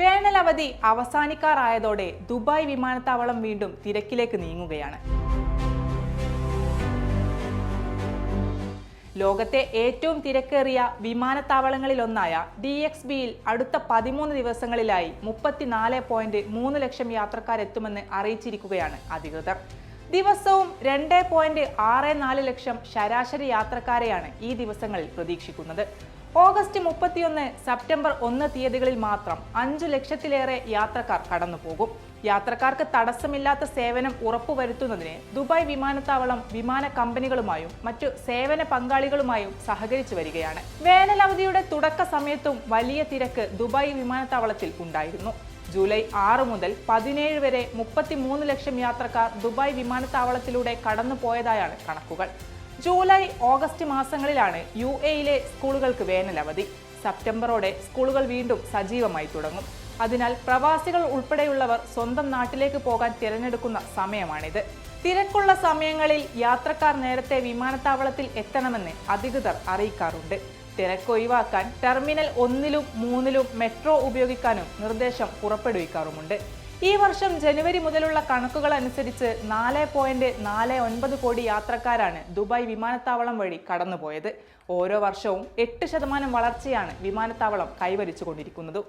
വേനലവധി അവസാനിക്കാറായതോടെ Dubai വിമാനത്താവളം വീണ്ടും തിരക്കിലേക്ക് നീങ്ങുകയാണ്. ലോകത്തെ ഏറ്റവും തിരക്കേറിയ വിമാനത്താവളങ്ങളിലൊന്നായ ഡി എക്സ് ബിയിൽ അടുത്ത പതിമൂന്ന് ദിവസങ്ങളിലായി മുപ്പത്തിനാല് പോയിന്റ് മൂന്ന് ലക്ഷം യാത്രക്കാരെത്തുമെന്ന് അറിയിച്ചിരിക്കുകയാണ് അധികൃതർ. ദിവസവും രണ്ട് പോയിന്റ് ആറ് നാല് ലക്ഷം ശരാശരി യാത്രക്കാരെയാണ് ഈ ദിവസങ്ങളിൽ പ്രതീക്ഷിക്കുന്നത്. ഓഗസ്റ്റ് മുപ്പത്തിയൊന്ന് സെപ്റ്റംബർ ഒന്ന് തീയതികളിൽ മാത്രം അഞ്ചു ലക്ഷത്തിലേറെ യാത്രക്കാർ കടന്നുപോകും. യാത്രക്കാർക്ക് തടസ്സമില്ലാത്ത സേവനം ഉറപ്പുവരുത്തുന്നതിന് ദുബായ് വിമാനത്താവളം വിമാന കമ്പനികളുമായും മറ്റു സേവന പങ്കാളികളുമായും സഹകരിച്ചു വരികയാണ്. വേനലവധിയുടെ തുടക്ക സമയത്തും വലിയ തിരക്ക് ദുബായ് വിമാനത്താവളത്തിൽ ഉണ്ടായിരുന്നു. ജൂലൈ ആറ് മുതൽ പതിനേഴ് വരെ മുപ്പത്തിമൂന്ന് ലക്ഷം യാത്രക്കാർ ദുബായ് വിമാനത്താവളത്തിലൂടെ കടന്നുപോയതായാണ് കണക്കുകൾ. ജൂലൈ ഓഗസ്റ്റ് മാസങ്ങളിലാണ് യു എയിലെ സ്കൂളുകൾക്ക് വേനലവധി. സെപ്റ്റംബറോടെ സ്കൂളുകൾ വീണ്ടും സജീവമായി തുടങ്ങും. അതിനാൽ പ്രവാസികൾ ഉൾപ്പെടെയുള്ളവർ സ്വന്തം നാട്ടിലേക്ക് പോകാൻ തിരഞ്ഞെടുക്കുന്ന സമയമാണിത്. തിരക്കുള്ള സമയങ്ങളിൽ യാത്രക്കാർ നേരത്തെ വിമാനത്താവളത്തിൽ എത്തണമെന്ന് അധികൃതർ അറിയിക്കാറുണ്ട്. തിരക്ക് ഒഴിവാക്കാൻ ടെർമിനൽ ഒന്നിലും മൂന്നിലും മെട്രോ ഉപയോഗിക്കാനും നിർദ്ദേശം പുറപ്പെടുവിക്കാറുമുണ്ട്. ഈ വർഷം ജനുവരി മുതലുള്ള കണക്കുകൾ അനുസരിച്ച് നാല് പോയിന്റ് നാല് ഒൻപത് കോടി യാത്രക്കാരാണ് ദുബായ് വിമാനത്താവളം വഴി കടന്നുപോയത്. ഓരോ വർഷവും എട്ട് ശതമാനം വളർച്ചയാണ് വിമാനത്താവളം കൈവരിച്ചുകൊണ്ടിരിക്കുന്നത്.